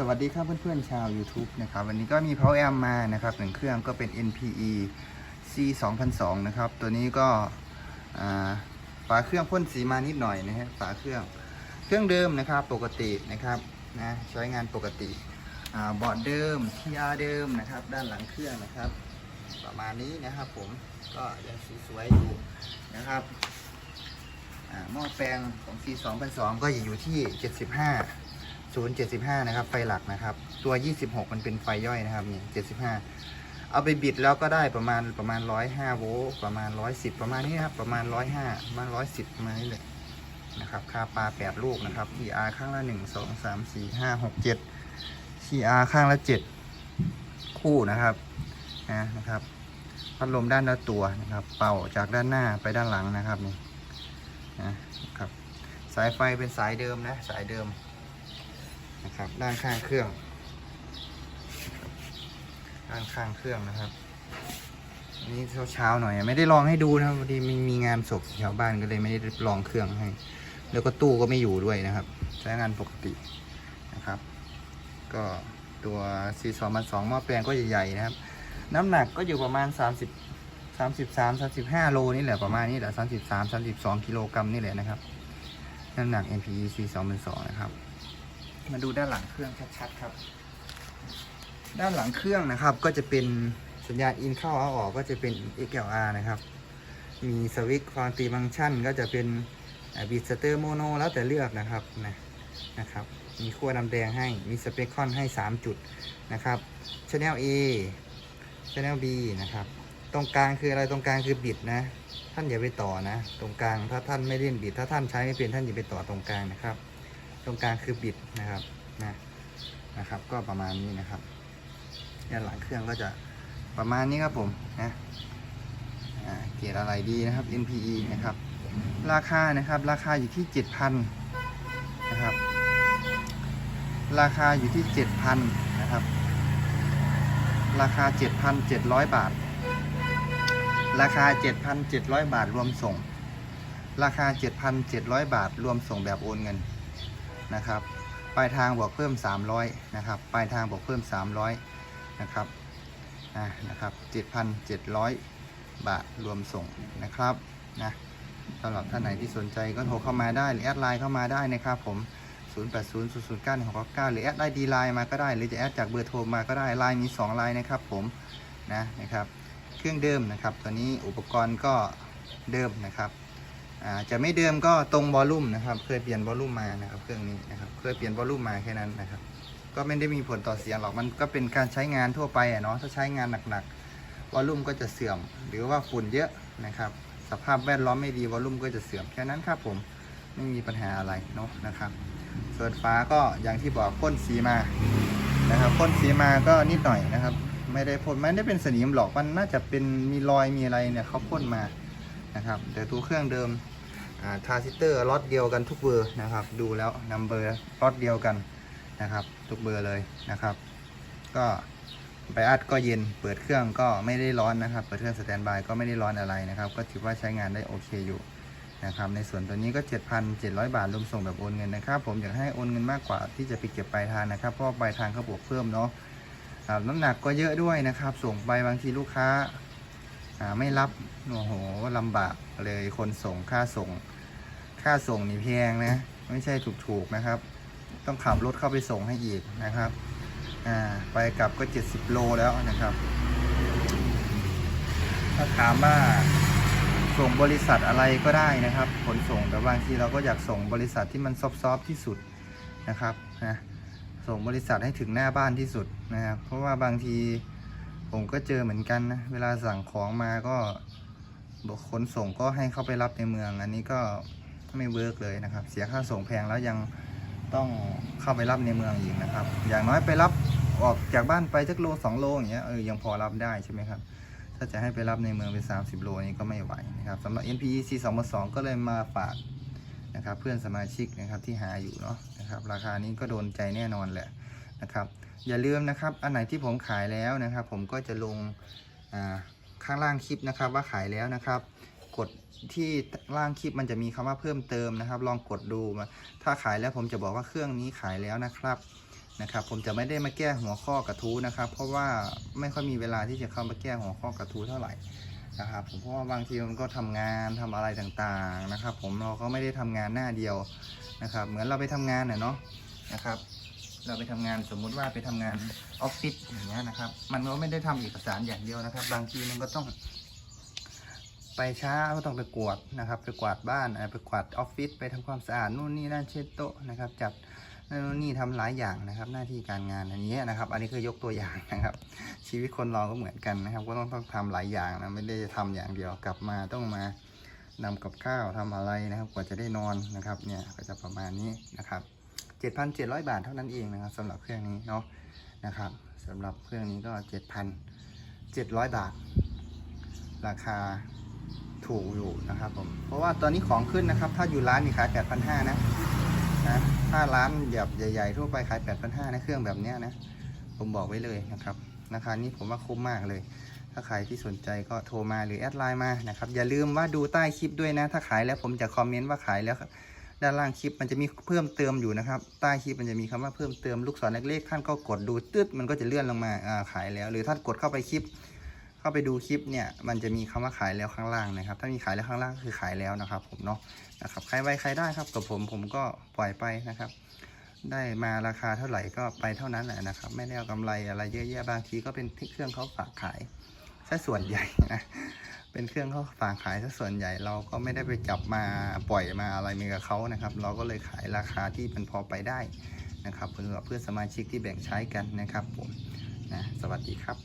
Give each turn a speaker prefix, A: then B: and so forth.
A: สวัสดีครับเพื่อนๆชาว YouTube นะครับวันนี้ก็มี Power Amp มานะครับหนึ่งเครื่องก็เป็น NPE C 2002นะครับ ตัวนี้ก็ฝาเครื่องพ่นสีมานิดหน่อยนะฮะฝาเครื่องเครื่องเดิมนะครับปกตินะครับนะใช้งานปกติอบอร์ดเดิม TR เดิมนะครับ ด้านหลังเครื่องนะครับ ประมาณนี้นะครับผมก็ยังสีสวยอยู่นะครับหม้อแปลงของ C 2002ก็จะอยู่ที่ 75 075 นะครับ ไฟหลักนะครับ ตัว 26 มันเป็นไฟย่อยนะครับนี่75 เอาไปบิดแล้วก็ได้ประมาณประมาณ 105 โวลต์ประมาณ 110 ประมาณนี้ครับ ประมาณ 105ประมาณ 110ประมาณนี้เลยนะครับค่าปลา 8 ลูกนะครับ TR ข้างละ 1 2 3 4 5 6 7 TR ข้างละ 7 คู่นะครับนะนะครับพัดลมด้านละตัวนะครับ เป่าจากด้านหน้าไปด้านหลังนะครับนี่นะครับ สายไฟเป็นสายเดิมนะ สายเดิม นะครับ ด้านข้างเครื่อง ด้านข้างเครื่องนะครับอันนี้เช้าๆหน่อย ไม่ได้ลองให้ดูนะครับพอดีมีมีงานศพแถวบ้านก็เลยไม่ได้ลองเครื่องให้ แล้วก็ตู้ก็ไม่อยู่ด้วยนะครับ ใช้งานปกตินะครับ ก็ตัว C 2 0 2หม้อแปลงก็ใหญ่ๆนะครับ น้ำหนักก็อยู่ประมาณ 30 33 35 โลนี่แหละประมาณนี้แหละ33 32กิโลกรัมนี่แหละนะครับ น้ำหนัก NPE C 2 0 2นะครับ มาดูด้านหลังเครื่องชัดๆครับ ด้านหลังเครื่องนะครับ ก็จะเป็นสัญญาณอินเข้าเอาออกก็จะเป็น XLR นะครับ มีสวิตช์ความตีฟังก์ชันก็จะเป็นบีสเตอร์โมโนแล้วแต่เลือกนะครับนะนะครับ มีขั้วดำแดงให้มีสเปคคอนให้ 3 จุดนะครับ Channel A Channel B นะครับ ตรงกลางคืออะไรตรงกลางคือบิดนะท่านอย่าไปต่อนะ ตรงกลางถ้าท่านไม่เล่นบิด ถ้าท่านใช้ไม่เป็นท่านอย่าไปต่อตรงกลางนะครับ ตรงกลางคือบิดนะครับนะนะครับ ก็ประมาณนี้นะครับด้านหลังเครื่องก็จะประมาณนี้ครับผมนะเกียรอะไรดีนะครับ NPE นะครับ ราคานะครับราคาอยู่ที่ 7,000นะครับ ราคาอยู่ที่ 7,000นะครับ ราคา 7,700 บาท ราคา 7,700 บาทรวมส่ง ราคา 7,700 บาท รวมส่งแบบโอนเงิน นะครับ ปลายทางบวกเพิ่ม 300นะครับ ปลายทางบวกเพิ่ม 300นะครับนะครับ 7,700 บาทรวมส่งนะครับนะสำหรับท่านไหนที่สนใจก็โทรเข้ามาได้หรือแอดไลน์เข้ามาได้นะครับผม 080009หรือแอดไลน์ดีไลน์มาก็ได้ หรือจะแอดจากเบอร์โทรมาก็ได้ไลน์มี 2 ไลน์นะครับผมนะนะครับ เครื่องเดิมนะครับ ตัวนี้อุปกรณ์ก็เดิมนะครับ อ่าจะไม่เดิมก็ตรงวอลลุ่มนะครับ เคยเปลี่ยนวอลลุ่มมานะครับเครื่องนี้นะครับเคยเปลี่ยนวอลลุ่มมาแค่นั้นนะครับ ก็ไม่ได้มีผลต่อเสียงหรอกมันก็เป็นการใช้งานทั่วไปอะเนาะถ้าใช้งานหนักๆวอลลุ่มก็จะเสื่อม หรือว่าฝุ่นเยอะนะครับสภาพแวดล้อมไม่ดีวอลลุ่มก็จะเสื่อมแค่นั้นครับผมไม่มีปัญหาอะไรเนาะนะครับส่วนฟ้าก็อย่างที่บอกพ่นสีมานะครับพ่นสีมาก็นิดหน่อยนะครับ ไม่ได้พ่นไม่ได้เป็นสนิมหรอกมันน่าจะเป็นมีรอยมีอะไรเนี่ยเขาพ่นมา นะครับแต่ตัวเครื่องเดิมทาร์ซิสเตอร์ล็อตเดียวกันทุกเบอร์นะครับ ดูแล้วนัมเบอร์ล็อตเดียวกันนะครับ ทุกเบอร์เลยนะครับ ก็ไบอัดก็เย็นเปิดเครื่องก็ไม่ได้ร้อนนะครับ เปิดเครื่องสแตนบายก็ไม่ได้ร้อนอะไรนะครับ ก็ถือว่าใช้งานได้โอเคอยู่นะครับในส่วนตัวนี้ก็ 7,700 บาทรวมส่งแบบโอนเงินนะครับ ผมอยากให้โอนเงินมากกว่าที่จะไปเก็บปลายทางนะครับ เพราะปลายทางเขาบวกเพิ่มเนาะน้ำหนักก็เยอะด้วยนะครับ ส่งไปบางทีลูกค้า ไม่รับโอ้โหลำบากเลยคนส่งค่าส่ง ค่าส่งนี่แพงนะ ไม่ใช่ถูกๆนะครับ ต้องขับรถเข้าไปส่งให้อีกนะครับอ่าไปกลับก็ 70 โลแล้วนะครับ ถ้าถามว่าส่งบริษัทอะไรก็ได้นะครับ ขนส่งแต่บางทีเราก็อยากส่งบริษัทที่มันซอฟๆที่สุดนะครับนะส่งบริษัทให้ถึงหน้าบ้านที่สุดนะครับ เพราะว่าบางที ผมก็เจอเหมือนกันนะ เวลาสั่งของมาก็บอกขนส่งก็ให้เข้าไปรับในเมือง อันนี้ก็ไม่เวิร์กเลยนะครับ เสียค่าส่งแพงแล้วยังต้องเข้าไปรับในเมืองอีกนะครับ อย่างน้อยไปรับออกจากบ้านไปสักโลสองโลอย่างเงี้ยเออยังพอรับได้ใช่ไหมครับ ถ้าจะให้ไปรับในเมืองเป็น 30 โลนี้ก็ไม่ไหวนะครับสำหรับ NPE C 2 2ก็เลยมาฝากนะครับ เพื่อนสมาชิกนะครับที่หาอยู่เนาะนะครับ ราคานี้ก็โดนใจแน่นอนแหละ นะครับ อย่าลืมนะครับ อันไหนที่ผมขายแล้วนะครับ ผมก็จะลงข้างล่างคลิปนะครับ ว่าขายแล้วนะครับ กดที่ล่างคลิปมันจะมีคำว่าเพิ่มเติมนะครับ ลองกดดูมาถ้าขายแล้วผมจะบอกว่าเครื่องนี้ขายแล้วนะครับนะครับ ผมจะไม่ได้มาแก้หัวข้อกระทู้นะครับ เพราะว่าไม่ค่อยมีเวลาที่จะเข้ามาแก้หัวข้อกระทู้เท่าไหร่นะครับผมเพราะว่าบางทีมันก็ทำงานทำอะไรต่างๆนะครับ ผมเราก็ไม่ได้ทำงานหน้าเดียวนะครับ เหมือนเราไปทำงานน่ะเนาะนะครับ เราไปทำงานสมมุติว่าไปทำงานออฟฟิศอย่างเงี้ยนะครับ มันก็ไม่ได้ทำเอกสารอย่างเดียวนะครับ บางทีมันก็ต้อง ไปช้าก็ต้องไปกวาดนะครับ ไปกวาดบ้านไปกวาดออฟฟิศไปทำความสะอาดนู่นนี่นั่นเช็ดโต๊ะนะครับจัดนั่นนู่นนี่ทำหลายอย่างนะครับ หน้าที่การงานอันนี้นะครับ อันนี้คือยกตัวอย่างนะครับ ชีวิตคนเราก็เหมือนกันนะครับ ก็ต้องต้องทำหลายอย่างนะไม่ได้ทำอย่างเดียวกลับมาต้องมานำกับข้าวทำอะไรนะครับ กว่าจะได้นอนนะครับ เนี่ยก็จะประมาณนี้นะครับ 7,700 บาทเท่านั้นเองนะครับสำหรับเครื่องนี้เนาะนะครับสำหรับเครื่องนี้ก็ 7,700 บาท ราคาถูกอยู่นะครับผมเพราะว่าตอนนี้ของขึ้นนะครับ ถ้าอยู่ร้านนี่ขาย8,500นะนะถ้าร้านแบบใหญ่ ๆ ทั่วไปขาย8,500นะเครื่องแบบเนี้ยนะผมบอกไว้เลยนะครับราคานี้ผมว่าคุ้มมากเลย ถ้าใครที่สนใจก็โทรมาหรือแอดไลน์มานะครับอย่าลืมว่าดูใต้คลิปด้วยนะ ถ้าขายแล้วผมจะคอมเมนต์ว่าขายแล้ว ด้านล่างคลิปมันจะมีเพิ่มเติมอยู่นะครับใต้คลิปมันจะมีคำว่าเพิ่มเติมลูกศรเล็กๆท่านก็กดดูตึ๊ดมันก็จะเลื่อนลงมาขายแล้ว หรือท่านกดเข้าไปคลิป เข้าไปดูคลิปเนี่ยมันจะมีคำว่าขายแล้วข้างล่างนะครับ ถ้ามีขายแล้วข้างล่างก็คือขายแล้วนะครับ ผมเนาะนะครับใครไว้ใครได้ครับกับผมผมก็ปล่อยไปนะครับได้มาราคาเท่าไหร่ก็ไปเท่านั้นแหละนะครับ ไม่ได้เอากำไรอะไรเยอะแยะบางทีก็เป็นเครื่องเขาฝากขาย ซะส่วนใหญ่นะเป็นเครื่องเขาฝากขายซะส่วนใหญ่เราก็ไม่ได้ไปจับมาปล่อยมาอะไรมีกับเขานะครับ เราก็เลยขายราคาที่มันพอไปได้นะครับเพื่อเพื่อสมาชิกที่แบ่งใช้กันนะครับผมนะสวัสดีครับ